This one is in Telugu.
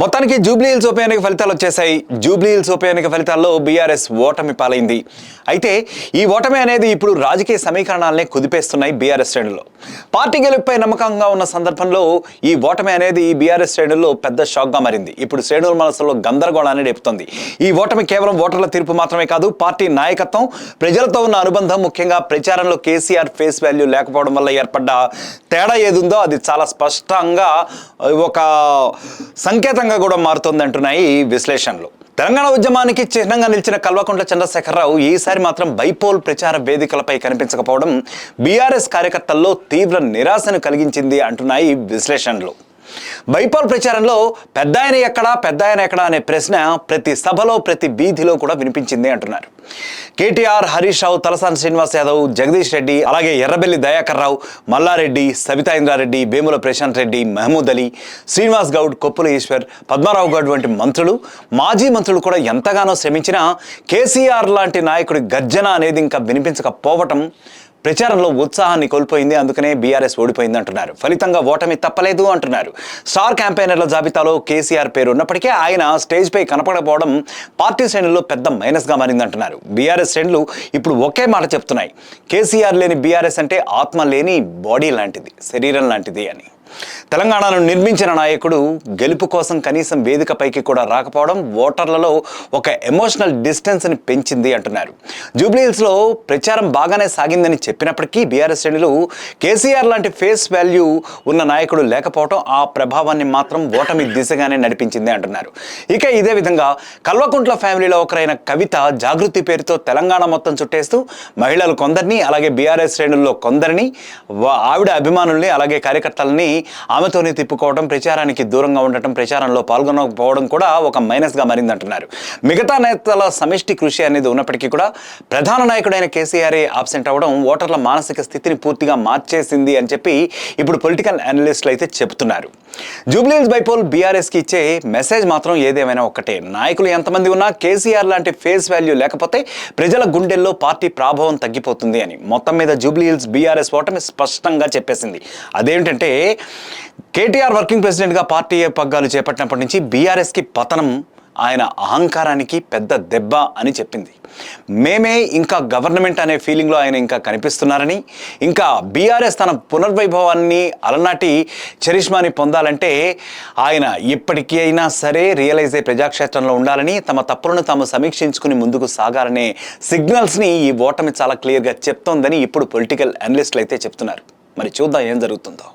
మొత్తానికి జూబ్లీ హిల్స్ ఉప ఎన్నిక ఫలితాలు వచ్చేసాయి జూబ్లీ హిల్స్ ఉప ఎన్నిక ఫలితాల్లో బీఆర్ఎస్ ఓటమి పాలైంది. అయితే ఈ ఓటమి అనేది ఇప్పుడు రాజకీయ సమీకరణాలనే కుదిపేస్తున్నాయి బీఆర్ఎస్ శ్రేణుల్లో. పార్టీ గెలుపుపై నమ్మకంగా ఉన్న సందర్భంలో ఈ ఓటమి అనేది బీఆర్ఎస్ శ్రేణుల్లో పెద్ద షాక్గా మారింది. ఇప్పుడు శ్రేణుల మనసులో గందరగోళాన్ని రేపుతుంది. ఈ ఓటమి కేవలం ఓటర్ల తీర్పు మాత్రమే కాదు పార్టీ నాయకత్వం ప్రజలతో ఉన్న అనుబంధం ముఖ్యంగా ప్రచారంలో కేసీఆర్ ఫేస్ వాల్యూ లేకపోవడం వల్ల ఏర్పడ్డ తేడా ఏదుందో అది చాలా స్పష్టంగా ఒక సంకేతం ఆధారంగా కూడా మారుతుంది అంటున్నాయి ఈ విశ్లేషణలు. తెలంగాణ ఉద్యమానికి చిహ్నంగా నిలిచిన కల్వకుంట్ల చంద్రశేఖరరావు ఈసారి మాత్రం బైపోల్ ప్రచార వేదికలపై కనిపించకపోవడం బీఆర్ఎస్ కార్యకర్తల్లో తీవ్ర నిరాశను కలిగించింది అంటున్నాయి విశ్లేషణలు. బైపోల్ ప్రచారంలో పెద్ద ఆయన ఎక్కడా పెద్ద ఆయన ఎక్కడా అనే ప్రశ్న ప్రతి సభలో ప్రతి వీధిలో కూడా వినిపించింది అంటున్నారు. కేటీఆర్ హరీష్ రావు తలసాని శ్రీనివాస్ యాదవ్ జగదీష్ రెడ్డి అలాగే ఎర్రబెల్లి దయాకర్ రావు మల్లారెడ్డి సబితా ఇంద్రారెడ్డి వేముల ప్రశాంత్ రెడ్డి మహమూద్ అలీ శ్రీనివాస్ గౌడ్ కొప్పుల ఈశ్వర్ పద్మారావు గౌడ్ వంటి మంత్రులు మాజీ మంత్రులు కూడా ఎంతగానో శ్రమించినా కేసీఆర్ లాంటి నాయకుడి గర్జన అనేది ఇంకా వినిపించకపోవటం ప్రచారంలో ఉత్సాహాన్ని కోల్పోయింది అందుకనే బీఆర్ఎస్ ఓడిపోయింది అంటున్నారు. ఫలితంగా ఓటమి తప్పలేదు అంటున్నారు. స్టార్ క్యాంపెయినర్ల జాబితాలో కేసీఆర్ పేరు ఉన్నప్పటికీ ఆయన స్టేజ్పై కనపడకపోవడం పార్టీ శ్రేణుల్లో పెద్ద మైనస్గా మారింది అంటున్నారు. బీఆర్ఎస్ శ్రేణులు ఇప్పుడు ఒకే మాట చెప్తున్నాయి. కేసీఆర్ లేని బీఆర్ఎస్ అంటే ఆత్మ లేని బాడీ లాంటిది శరీరం లాంటిది అని. తెలంగాణను నిర్మించిన నాయకుడు గెలుపు కోసం కనీసం వేదికపైకి కూడా రాకపోవడం ఓటర్లలో ఒక ఎమోషనల్ డిస్టెన్స్ని పెంచింది అంటున్నారు. జూబ్లీహిల్స్లో ప్రచారం బాగానే సాగిందని చెప్పినప్పటికీ బీఆర్ఎస్ శ్రేణులు కేసీఆర్ లాంటి ఫేస్ వాల్యూ ఉన్న నాయకుడు లేకపోవడం ఆ ప్రభావాన్ని మాత్రం ఓటమి దిశగానే నడిపించింది అంటున్నారు. ఇక ఇదే విధంగా కల్వకుంట్ల ఫ్యామిలీలో ఒకరైన కవిత జాగృతి పేరుతో తెలంగాణ మొత్తం చుట్టేస్తూ మహిళలు కొందరిని అలాగే బీఆర్ఎస్ శ్రేణుల్లో కొందరిని ఆవిడ అభిమానుల్ని అలాగే కార్యకర్తలని ఆమెతోనే తిప్పుకోవడం ప్రచారానికి దూరంగా ఉండటం ప్రచారంలో పాల్గొనకపోవడం కూడా ఒక మైనస్గా మారిందంటున్నారు. మిగతా నేతల సమిష్టి కృషి అనేది ఉన్నప్పటికీ కూడా ప్రధాన నాయకుడైన కేసీఆర్ ఆబ్సెంట్ అవ్వడం ఓటర్ల మానసిక స్థితిని పూర్తిగా మార్చేసింది అని చెప్పి ఇప్పుడు పొలిటికల్ అనలిస్టులు అయితే చెప్తున్నారు జూబ్లీహిల్స్ బైపోల్ బీఆర్ఎస్కి ఇచ్చే మెసేజ్ మాత్రం ఏదేమైనా ఒక్కటే. నాయకులు ఎంతమంది ఉన్నా కేసీఆర్ లాంటి ఫేస్ వాల్యూ లేకపోతే ప్రజల గుండెల్లో పార్టీ ప్రాభావం తగ్గిపోతుంది అని. మొత్తం మీద జూబ్లీహిల్స్ బీఆర్ఎస్ ఓటమి స్పష్టంగా చెప్పేసింది. అదేంటంటే కేటీఆర్ వర్కింగ్ ప్రెసిడెంట్గా పార్టీ పగ్గాలు చేపట్టినప్పటి నుంచి బీఆర్ఎస్కి పతనం ఆయన అహంకారానికి పెద్ద దెబ్బ అని చెప్పింది. మేమే ఇంకా గవర్నమెంట్ అనే ఫీలింగ్లో ఆయన ఇంకా కనిపిస్తున్నారని ఇంకా బీఆర్ఎస్ తన పునర్వైభవాన్ని అలనాటి చరిష్మాని పొందాలంటే ఆయన ఇప్పటికీ అయినా సరే రియలైజ్ అయ్యే ప్రజాక్షేత్రంలో ఉండాలని తమ తప్పులను తాము సమీక్షించుకుని ముందుకు సాగాలనే సిగ్నల్స్ని ఈ ఓటమి చాలా క్లియర్గా చెప్తోందని ఇప్పుడు పొలిటికల్ అనలిస్టులు అయితే చెప్తున్నారు. మరి చూద్దాం ఏం జరుగుతుందో.